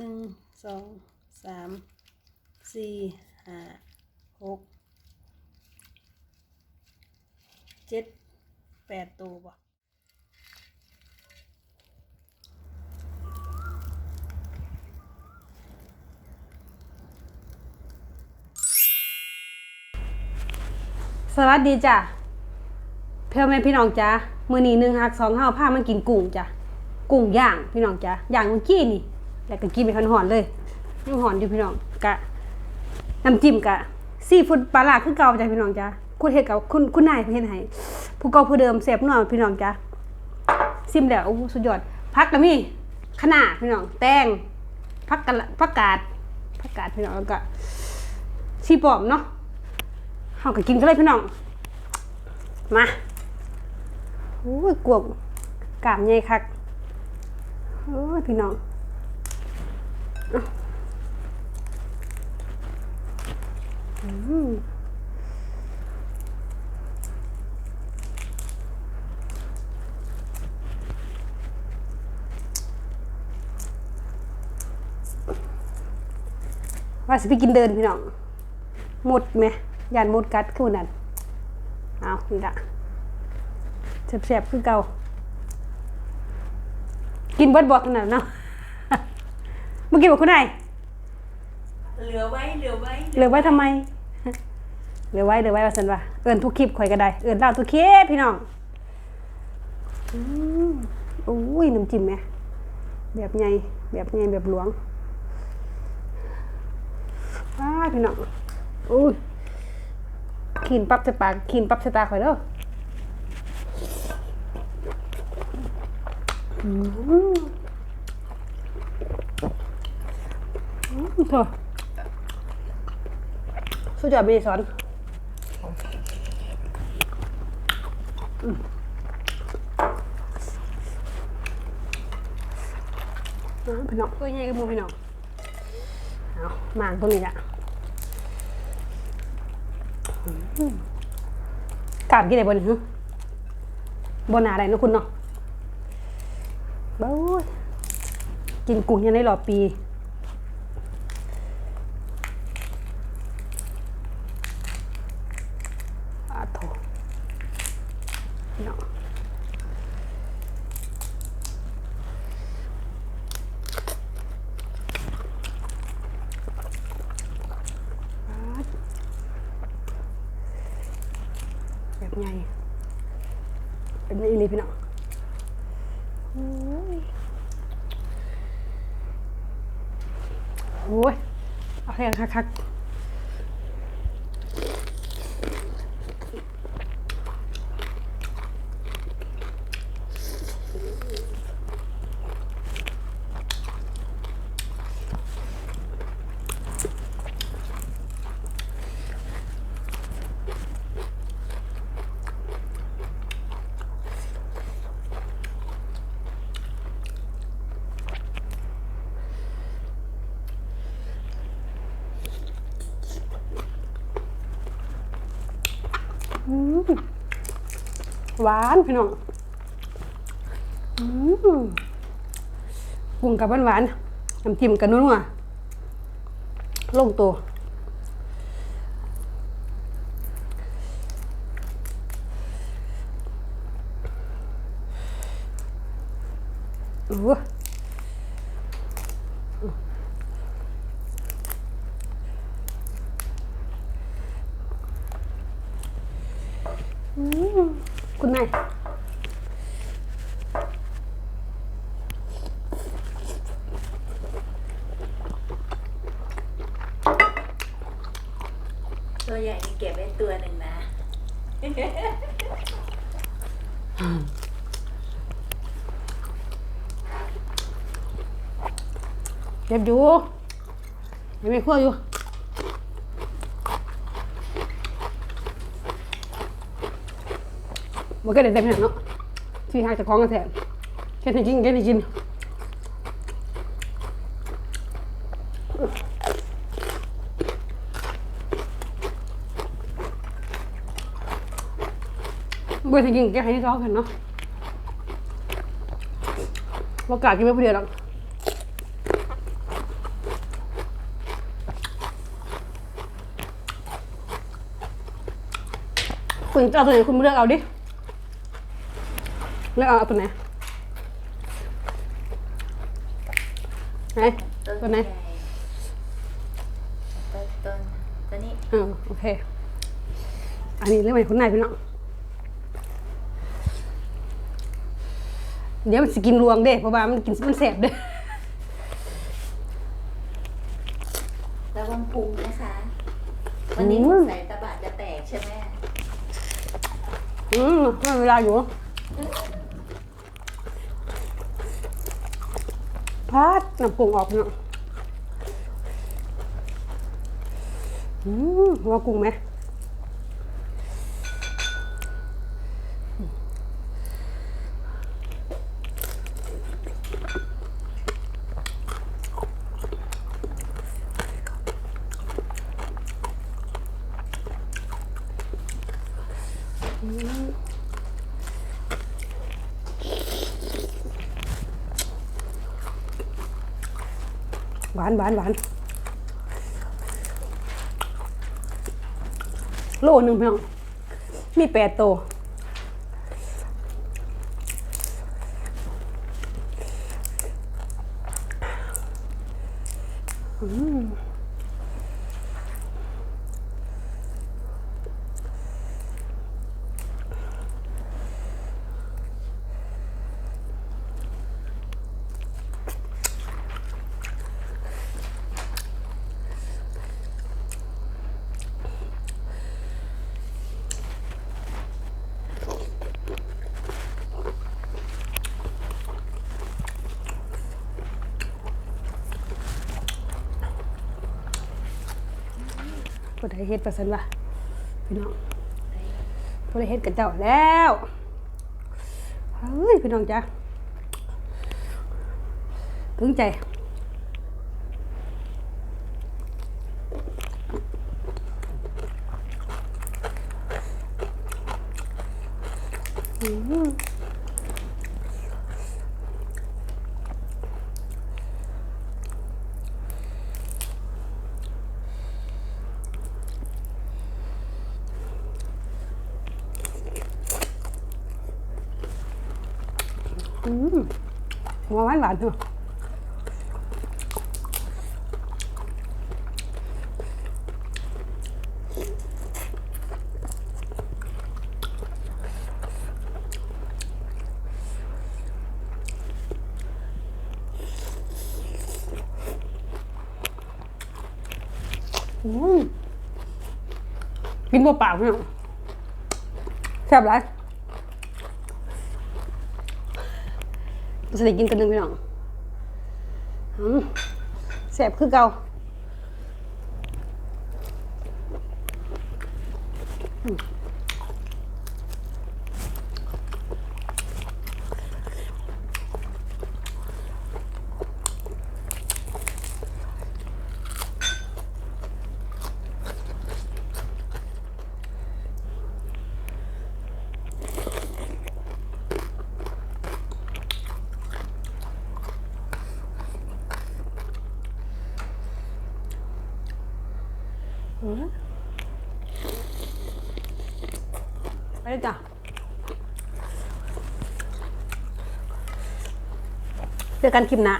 หนึ่งสองสามสี่ห้าหกเจ็ดแปดตัวบ่สวัสดีจ้ะเพื่อนแม่พี่น้องจ้ะมือนี้หนึ่งหักสองห้าผ้ามันกินกุ้งจ้ะกุ้งย่างพี่น้องจ้ะย่างเมื่อกี้นี่ แล้วก็กินไปหอนๆเลยยังหอนอยู่พี่น้องกะน้ำจิ้มกะซีฟู้ดปลาหลาคือเก่าจ้ะพี่น้องจ้ะคุณเฮ็ดกับคุณคุณนายเพิ่นเฮ็ดให้ผู้เก่าผู้เดิมแซ่บหนัวพี่น้องจ้ะซิมแล้วโอ้สุดยอดผักก็มีคะน้าพี่น้องแตงผักกะละผักกาดผักกาดพี่น้องแล้วก็ชีปอมเนาะเฮาก็กินกันเลยพี่น้อง มาโอ้ยกวงกามใหญ่คักโอ้ยพี่น้อง ว่าสิไปกินเดินพี่น้องหมดไหมยานหมดกัดคือนนั้นเอานี่ละแสบๆคือเก่า กินเบิดบอดขนาดเนาะ เมื่อกี้บอกคุณนายเหลือไว้เหลือไว้เหลือไว้ทำไม เหลือไว้เหลือไว้ว่าสันว่าเอินทุกคลิปข่อยก็ได้ เอินเล่าทุกคลิปพี่น้องอืมอุ้ยน้ำจิ้มไหมแบบใหญ่แบบใหญ่แบบหลวงว้าพี่น้องอุ้ยขีนปั๊บใส่ปากขีนปั๊บใส่ตาข่อยเด้ออืม อืมเถอสุดยอดเบสอนพี่น้องเอ้ยยังกันมูพี่น้องเอามางตรงนี้ละอืมกาดกินได้บนหึบนหนาอะไรนะคุณเนาะบ้ากินกุ้งยังได้รอปี อาโถ เนาะแบบไงเป็นไอีนี่พี่น้องโอ้ยโอ้ยเอาแรงคักๆ อืม หวานพี่น้องอืมปรุงกับหวานหวานๆน้ำจิ้มกับนัวๆลงตัวโอ้ย คุณนายตัวใหญ่นี่เก็บไว้ตัวหนึ่งนะ เก็บอยู่ยังไม่คั่วอยู่ มันก็เด็ดเต็มแผ่นเนาะที่หากจะคล้องกันแทนแค่ไหนกินแค่ไหนกินเบื่อจกิงแกให้ที่ท้องกันเนาะโอกาดกินไม่พอดีหรอกคุณจะเอาตัวไหนคุณเลือกเอาดิ เลือกเอาเอาตัวไหนไหนต้นตัวไหนใหญ่ต้นต้นตัวนี้เออโอเค อันนี้เรื่องใหม่คุณนายพี่น้องเดี๋ยวมันสิกินรวงเด้เพราะว่ามันกินมันแสบเด้ระวังพุงนะคะ วันนี้อืมใส่ตะบะจะแตกใช่ไหมอืมไม่เวลาอยู่ พาดน้ำปรุงออกเนาะอืมว่ากุ้งไหม หวานหวานหวานโลหนึ่งเพียงมีแปดตัวอืม ได้เฮ็ดประสันวะพี่น้องพอได้เฮ็ดกับเจ้าแล้วเฮ้ยพี่น้องจ้ะถึงใจอืม อืมหวานหวานเถอะอืมกินเปล่าๆเนี่ยแซ่บไร จะได้กินกันหนึ่งพี่น้องแสบคือเก่าอืม ไปเลยจ้ะเจอกันคลิปหน้า